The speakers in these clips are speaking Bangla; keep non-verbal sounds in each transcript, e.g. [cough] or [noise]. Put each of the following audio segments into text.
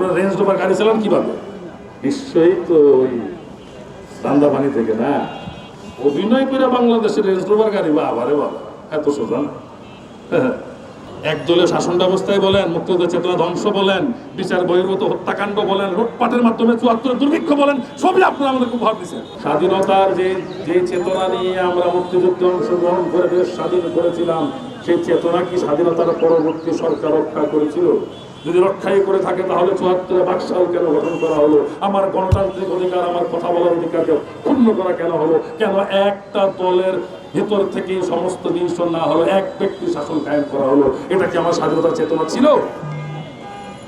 আপনার রেঞ্জ রোভার গাড়ি চালান কীভাবে? নিশ্চয়ই তো ওই দান্দাবানি থেকে না? অভিনয় করে বাংলাদেশের রেঞ্জ রোভার গাড়ি বা আবারে বাবা এত সোজা না একদলীয় শাসন ব্যবস্থায় বলেন মুক্তিযুদ্ধ চেতনা ধ্বংস বলেন বিচার বহির্ভূত হত্যাকাণ্ড বলেন লুটপাটের মাধ্যমে চুয়াত্তর দুর্ভিক্ষ বলেন সবই আপনারা আমাদেরকে উপহার দিচ্ছেন। স্বাধীনতার যে যে চেতনা নিয়ে আমরা মুক্তিযুদ্ধে অংশগ্রহণ করে দেশ স্বাধীন করেছিলাম সেই চেতনা কি স্বাধীনতার পরবর্তী সরকার রক্ষা করেছিল? যদি রক্ষাই করে থাকে, তাহলে চুয়াত্তরে বাকশাল কেন গঠন করা হলো? আমার গণতান্ত্রিক অধিকার, আমার কথা বলার অধিকারকে ক্ষুণ্ণ করা কেন হলো? কেন একটা দলের ভেতর থেকে সমস্ত জিনিস না হলো? এক ব্যক্তি শাসন কায়েম করা হলো। এটা কি আমার স্বাধীনতার চেতনা ছিল?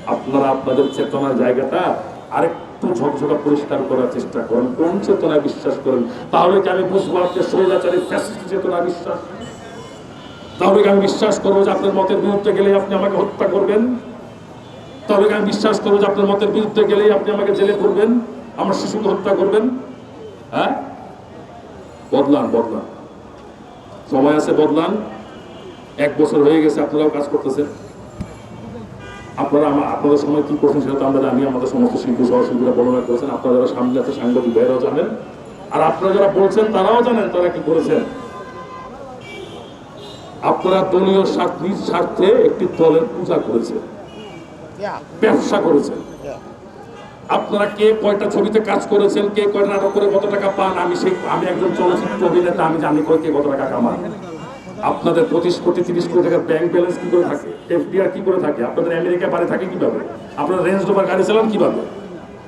আপনারা আপনাদের চেতনার জায়গাটা আরেকটু ঝকঝকা পরিষ্কার করার চেষ্টা করেন। কোন চেতনায় বিশ্বাস করেন? তাহলে কি আমি বুঝব আপনি স্বৈরাচারী, ফ্যাসিস্ট চেতনা বিশ্বাস? তাহলে কি আমি বিশ্বাস করব যে আপনার মতের বিরুদ্ধে গেলে আপনি আমাকে হত্যা করবেন? কি আমি বিশ্বাস করব যে আপনার মতের বিরুদ্ধে গেলেই আপনি আমাকে জেলে করবেন আমার শিশুকে হত্যা করবেন। হ্যাঁ? বদলান বদলান। সময় আছে, বদলান। এক বছর হয়ে গেছে, আপনারাও কাজ করতেছেন। আপনারা আমা- আপনাদের সময় কি করছেন সেটা তো আমরা জানি, আমাদের সমস্ত শিল্পী সহশিল্পীরা বর্ণনা করেছেন। আপনারা যারা সামনে আছে, সাংবাদিক ভাইরাও জানেন। আর আপনারা যারা বলছেন, তারাও জানেন তারা কি করেছেন। আপনারা দলীয় স্বার্থ নিজ স্বার্থে একটি দলের পূজা Yeah. ব্যবসা করেছেন। আপনারা কে কয়টা ছবিতে কাজ করেছেন কে কয়টা নাটক করে কত টাকা পান? আমি সেই আমি একজন চলচ্চিত্র অভিনেতা আমি জানি করে কে কত টাকা কামান। আপনাদের পঁচিশ কোটি তিরিশ কোটি টাকার ব্যাংক ব্যালেন্স কি করে থাকে? এফডিআর কি করে থাকে? আপনাদের আমেরিকা বাড়ি থাকে কীভাবে? আপনারা রেঞ্জ রোভার গাড়ি চালান কীভাবে?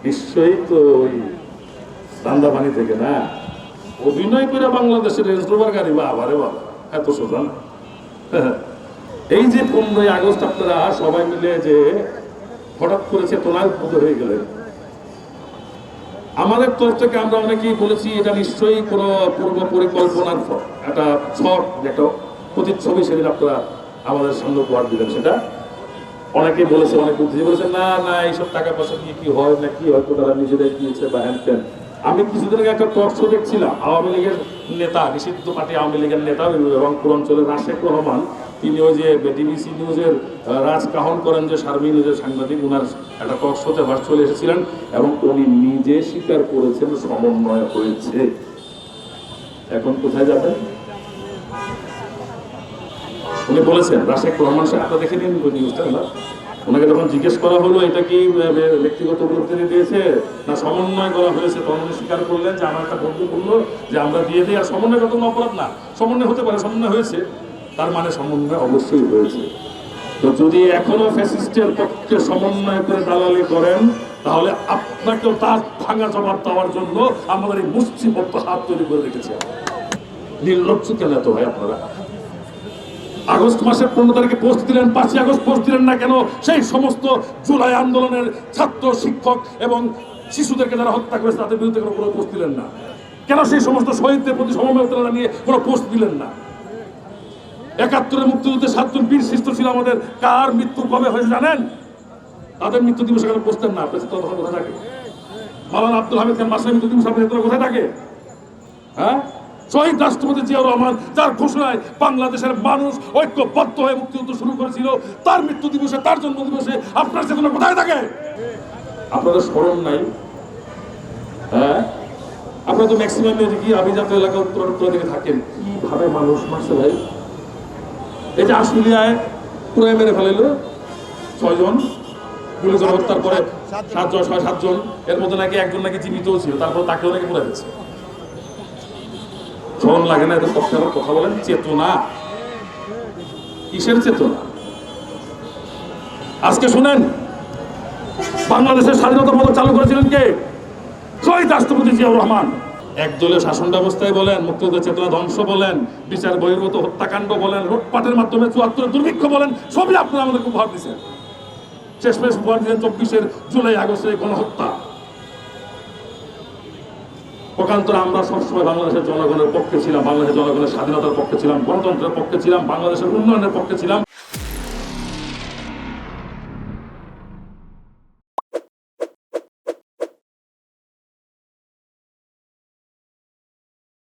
নিশ্চয়ই তো ওই দান্দাবানি থেকে না? অভিনয় করে বাংলাদেশের রেঞ্জ রোভার গাড়ি বা আবারে বাবা এত সোজা না। [laughs] এই যে পনেরোই আগস্ট আপনারা সবাই মিলে যে হঠাৎ করে চেতনায় উদ্ভূত হয়ে গেলেন। আমাদের তরফ থেকে আমরা অনেকেই বলেছি, এটা নিশ্চয়ই কোনো পূর্ব পরিকল্পনার একটা ছট একটা প্রতিচ্ছবি সেদিন আপনারা আমাদের সামনে উপহার দিলেন। সেটা অনেকেই বলেছে, অনেক বুদ্ধি বলেছে না না, এইসব টাকা পয়সা দিয়ে কি হয়, না কি হয়তো তারা নিজেরাই দিয়েছে বা হ্যান আমি কিছুদিন আগে একটা শো দেখছিলাম, আওয়ামী লীগের নেতা, নিষিদ্ধ পার্টি আওয়ামী লীগের নেতা এবং পূর্বাঞ্চলের রাশেক রহমান তিনি ওই যে ডিবিসি নিউজের রাজ কাহন করেন যে সার্মি নিউজের সাংবাদিক, উনার একটা টক শোতে ভার্চুয়ালি এসেছিলেন এবং উনি নিজে স্বীকার করেছেন, সমন্বয় হয়েছে। এখন কোথায় যাবেন? উনি বলেছেন, রাশেক রহমান সাহেব আপনারা দেখে নিন নিউজটা, না? ওনাকে যখন জিজ্ঞেস করা হলো, এটা কি ব্যক্তিগত উপলব্ধি দিয়েছে, না সমন্বয় করা হয়েছে, তখন উনি স্বীকার করলেন যে আমার একটা বন্ধু বলল যে আমরা দিয়ে দিই, আর সমন্বয় কত অপরাধ না। সমন্বয় হতে পারে, সমন্বয় হয়েছে। তার মানে সমন্বয় অবশ্যই হয়েছে তো যদি এখনও ফ্যাসিস্টের পক্ষে সমন্বয় করে দালালি করেন, তাহলে আপনাকেও তার ভাঙা জবাব দেওয়ার জন্য আমাদের এই মুষ্টিবদ্ধ হাত তৈরি করে রেখেছে। নির্লজ্জ কেন এত ভাই আপনারা? আগস্ট মাসের পনেরো তারিখে পোস্ট দিলেন, পাঁচই আগস্ট পোস্ট দিলেন না কেন? সেই সমস্ত জুলাই আন্দোলনের ছাত্র, শিক্ষক এবং শিশুদেরকে যারা হত্যা করেছে, তাদের বিরুদ্ধে কোনো পোস্ট দিলেন না। কেন সেই সমস্ত শহীদদের প্রতি সমবেদনা নিয়ে কোনো পোস্ট দিলেন না? একাত্তরের মুক্তিযুদ্ধে সাতজন বীর সৃষ্ট ছিল আমাদের। কার মৃত্যু কবে হয়েছে জানেন? তাদের মৃত্যু দিবস এখানে বসতেন না? কোথায় থাকে? মালানা আব্দুল হামিদ খান মাসের মৃত্যু দিবস আপনি কোথায় থাকে? হ্যাঁ? শহীদ রাষ্ট্রপতি জিয়াউর রহমান যার ঘোষণায় বাংলাদেশের মানুষ ঐক্যবদ্ধ হয়ে মুক্তিযুদ্ধ শুরু করেছিল, তার মৃত্যু দিবসে, তার জন্ম দিবসে আপনার চেতনা কোথায় থাকে? আপনাদের স্মরণ নাই? হ্যাঁ? আপনারা তো ম্যাক্সিমাম কি আভিজাত এলাকা উত্তর উত্তর দিকে থাকেন। কীভাবে মানুষ মারছে ভাই? এই যে আশুলিয়ায় পুরো মেরে ফেলাইলো। ছয়জন। গুলি করে হত্যার পরে সাতজন ছয় সাতজন। এর মধ্যে নাকি একজন নাকি জীবিতও ছিল তারপর তাকেও নাকি পুরো গেছে। ফোন লাগে না এদের পক্ষে কথা বলেন। চেতনা। কিসের চেতনা? আজকে শুনেন বাংলাদেশের স্বাধীনতা পদক চালু করেছিলেন কে? শহীদ রাষ্ট্রপতি জিয়াউর রহমান। একদলীয় শাসন ব্যবস্থায় বলেন মুক্তিযুদ্ধ চেতনা ধ্বংস বলেন, বিচার বহির্ভূত হত্যাকাণ্ড বলেন লুটপাটের মাধ্যমে চুয়াত্তরের দুর্ভিক্ষ বলেন, সবই আপনারা আমাদেরকে উপহার দিচ্ছেন শেষমেশ উপহার দিলেন চব্বিশের জুলাই আগস্টের গণহত্যা। পক্ষান্তরে আমরা সবসময় বাংলাদেশের জনগণের পক্ষে ছিলাম, বাংলাদেশের জনগণের স্বাধীনতার পক্ষে ছিলাম, গণতন্ত্রের পক্ষে ছিলাম, বাংলাদেশের উন্নয়নের পক্ষে ছিলাম।